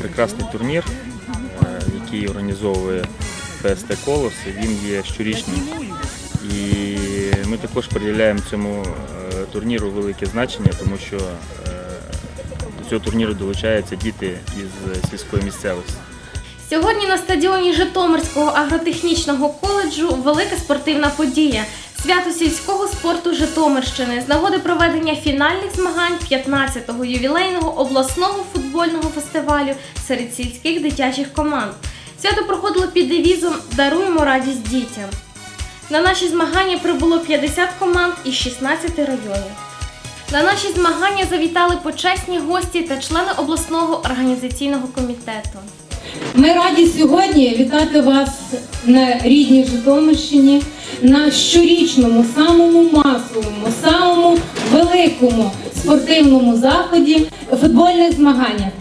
прекрасний турнір, е, який організовує ПСТ Колос. Він є щорічним. І ми також приділяємо цьому е, турніру велике значення, тому що е, до цього турніру долучаються діти із сільської місцевості. Сьогодні на стадіоні Житомирського агротехнічного коледжу велика спортивна подія. Свято сільського спорту Житомирщини з нагоди проведення фінальних змагань 15-го ювілейного обласного футбольного фестивалю серед сільських дитячих команд. Свято проходило під девізом Даруємо радість дітям. На наші змагання прибуло 50 команд із 16 районів. На наші змагання завітали почесні гості та члени обласного організаційного комітету. Ми раді сьогодні вітати вас на рідній Житомирщині на щорічному, самому масовому, самому великому спортивному заході футбольних змаганнях.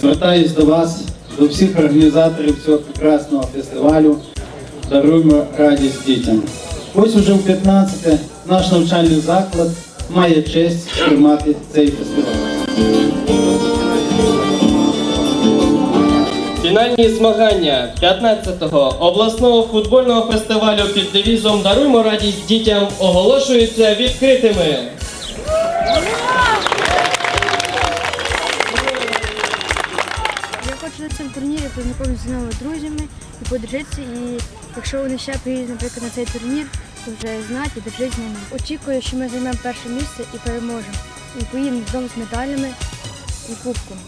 Звертаюсь до вас, до всіх організаторів цього прекрасного фестивалю. Даруємо радість дітям. Ось уже в 15 наш навчальний заклад має честь приймати цей фестиваль. Фінальні змагання 15-го обласного футбольного фестивалю під девізом Даруймо радість дітям оголошуються відкритими. Я хочу на цьому турнірі познайомитися з новими друзями і подружитися. І якщо вони ще приїдуть, наприклад, на цей турнір, то вже знають і дружить з ними. Очікую, що ми займемо перше місце і переможемо. І поїдемо додому з медалями і кубком.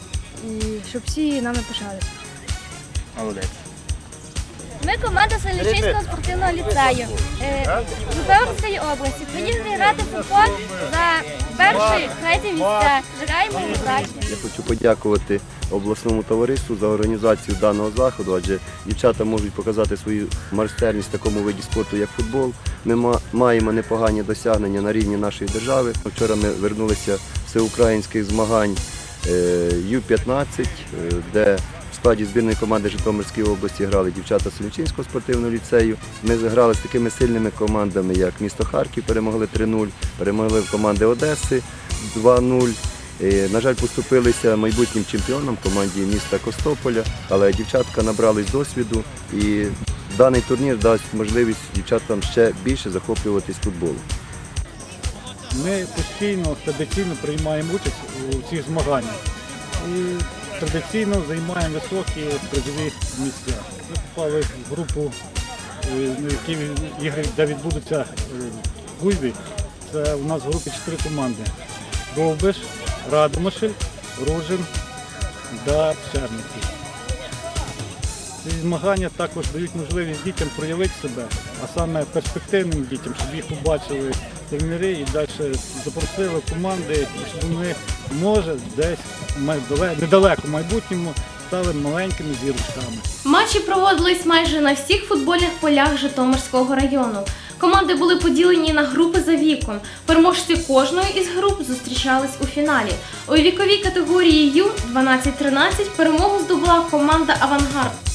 І щоб всі нами пишалися. Молодець. Ми команда Селищинського спортивного ліцею е, Житомирської області. Приїхали грати в футбол за перші третє місця. Бажаємо удачі. Я хочу подякувати обласному товариству за організацію даного заходу, адже дівчата можуть показати свою майстерність в такому виді спорту, як футбол. Ми маємо непогані досягнення на рівні нашої держави. Вчора ми вернулися з всеукраїнських змагань е, Ю-15, е, де складі збірної команди Житомирської області грали дівчата Селючинського спортивного ліцею. Ми зіграли з такими сильними командами, як місто Харків, перемогли 3-0, перемогли в команди Одеси 2-0. Е, На жаль, поступилися майбутнім чемпіонам команді міста Костополя, але дівчатка набрались досвіду і даний турнір дасть можливість дівчатам ще більше захоплюватись футболом. Ми постійно традиційно приймаємо участь у цих змаганнях і традиційно займаємо високі призові місця. Ми попали в групу, е, ігри, де відбудуться гульби. Це у нас в групі чотири команди. Довбиш, Радомишель, Ружин та Черники. Ці змагання також дають можливість дітям проявити себе, а саме перспективним дітям, щоб їх побачили тренери і далі запросили команди, щоб вони, може, десь в недалеко майбутньому стали маленькими зірочками. Матчі проводились майже на всіх футбольних полях Житомирського району. Команди були поділені на групи за віком. Переможці кожної із груп зустрічались у фіналі. У віковій категорії Ю 12-13 перемогу здобула команда Авангард.